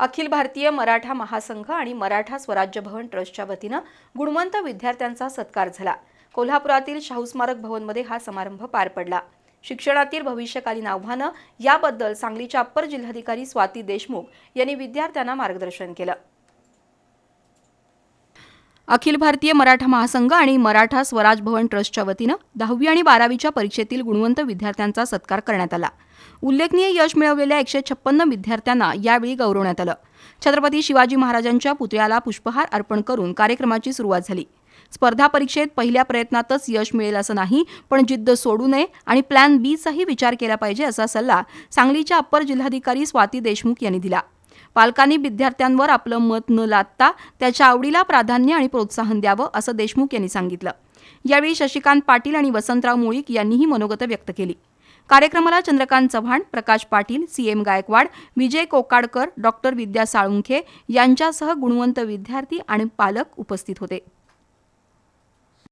अखिल भारतीय मराठा महासंघ आणि मराठा स्वराज्य भवन ट्रस्टच्या वतीनं गुणवंत विद्यार्थ्यांचा सत्कार झाला. कोल्हापुरातील शाहू स्मारक भवनमध्ये हा समारंभ पार पडला. शिक्षणातील भविष्यकालीन आव्हानं याबद्दल सांगलीच्या अप्पर जिल्हाधिकारी स्वाती देशमुख यांनी विद्यार्थ्यांना मार्गदर्शन केलं. अखिल भारतीय मराठा महासंघ आणि मराठा स्वराज भवन ट्रस्टच्या वतीनं दहावी आणि बारावीच्या परीक्षेतील गुणवंत विद्यार्थ्यांचा सत्कार करण्यात आला. उल्लेखनीय यश मिळवलेल्या एकशे छप्पन्न विद्यार्थ्यांना यावेळी गौरवण्यात आलं. छत्रपती शिवाजी महाराजांच्या पुतळ्याला पुष्पहार अर्पण करून कार्यक्रमाची सुरुवात झाली. स्पर्धा परीक्षेत पहिल्या प्रयत्नातच यश मिळेल असं नाही पण जिद्द सोडू नये आणि प्लॅन बीचाही विचार केला पाहिजे असा सल्ला सांगलीच्या अप्पर जिल्हाधिकारी स्वाती देशमुख यांनी दिला. पालकांनी विद्यार्थ्यांवर आपलं मत न लादता त्याच्या आवडीला प्राधान्य आणि प्रोत्साहन द्यावं असं देशमुख यांनी सांगितलं. यावेळी शशिकांत पाटील आणि वसंतराव मुळीक यांनीही मनोगत व्यक्त केली. कार्यक्रमाला Chandrakant Chavan Prakash Patil C M Gaikwad Vijay Kokadkar doctor Vidya Salunkhe यांच्यासह गुणवंत विद्यार्थी आणि पालक उपस्थित होते.